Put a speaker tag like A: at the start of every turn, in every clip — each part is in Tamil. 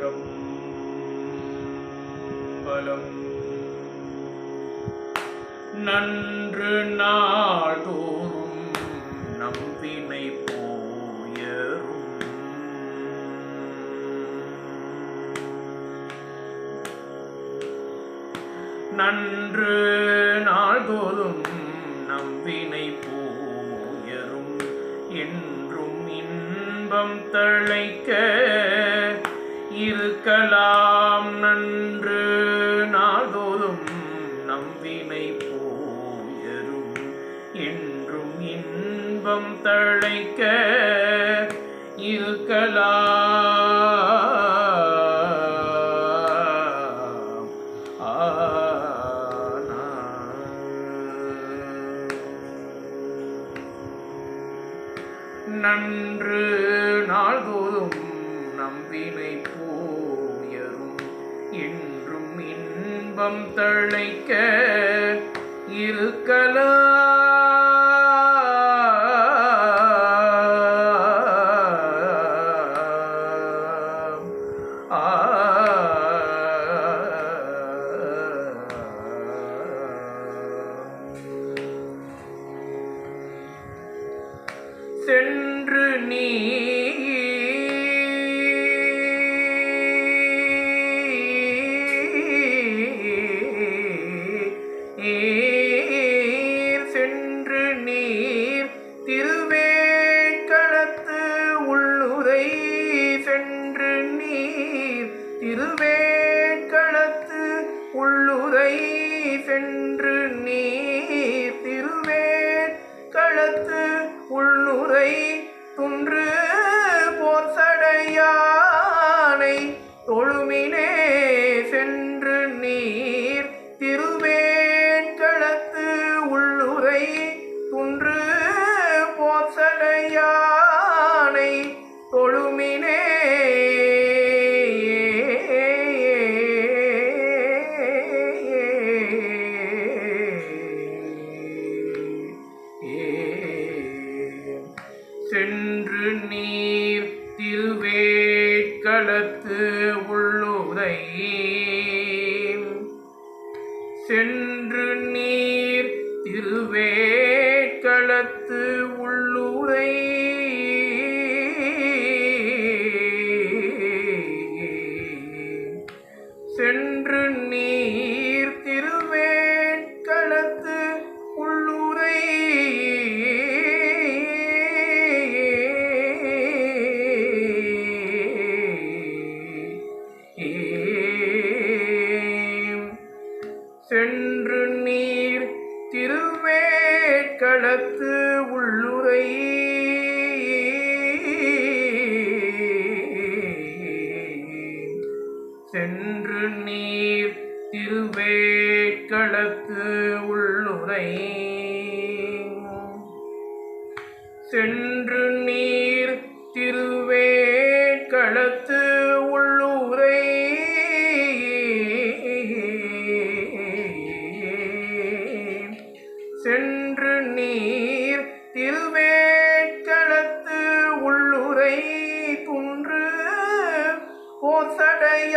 A: திருச்சிற்றம்பலம் நன்று நாள்தோறும் நம்பினை போயரும். நன்று நாள்தோறும் நம்பினை போயரும். என்றும் இன்பம் தழைக்க இருக்கலாம் நன்று. நாள்தோறும் நம்பினை போயரும். என்றும் இன்பம் தழைக்க இருக்கலாம். நன்று நாள்தோறும் நம்பினை இன்பம் தழைக்க இருக்கலாம். சென்று உள்ளுரை சென்று நீர் திருவேட்களத்து உள்ளுரை சென்று நீர் திருவேட்களத்து உள்ளுரை உள்ளுதை சென்று நீ திருவேட்களத்து உள்ளுரை சென்று நீர் திருவேட்களத்து உள்ளுரை சென்று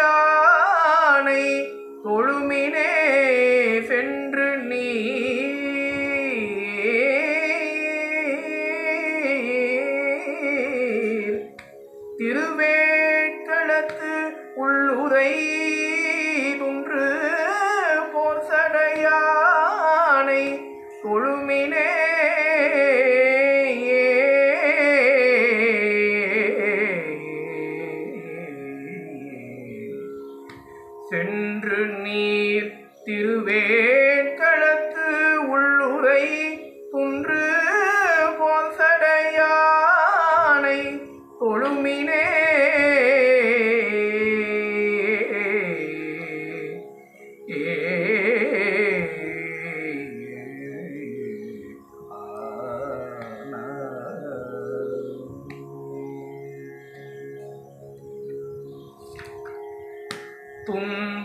A: யானை தொழுமினே சென்று நீ திருவேட்களத்து உள்ளுரை ஒன்று போர் சடையானை தொழுமினே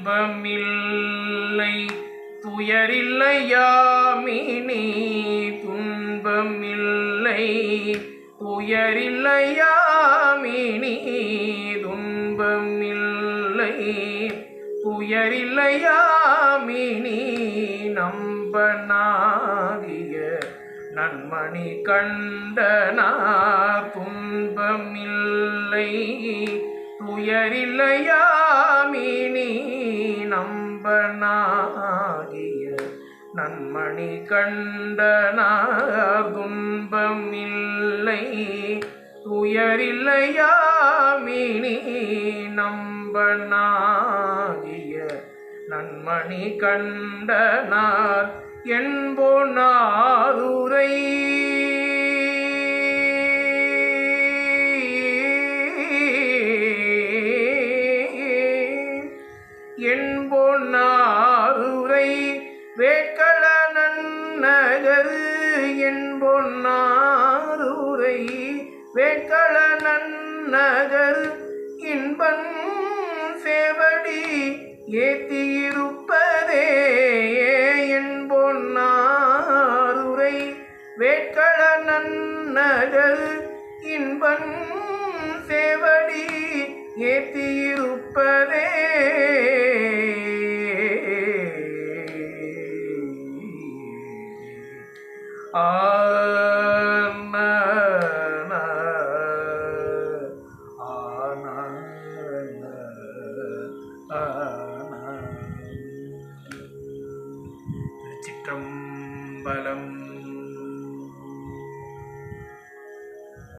A: துன்பமில்லை துயரில்லையாமினி துன்பமில்லை துயரில்லையாமினி துன்பமில்லை துயரில்லையாமினி நம்பனாகிய நன்மணி கண்டனா துன்பமில்லை துயரில்லையாமினி நம்பனாகிய நன்மணி கண்டனார் துன்பமில்லை துயரில்லையாமினி நம்பனாகிய நன்மணி கண்டனார் என்போ என்பொன்னாருரை நன்னகரு என்பொன்னாருரை வேட்கள நன்னகர் இன்பன் சேவடி ஏத்தியிருப்பதே என்பொன்னாருரை வேட்கள நன்னகர் இன்பன் சேவடி ஏத்தியிருப்பதே திருச்சிற்றம்பலம்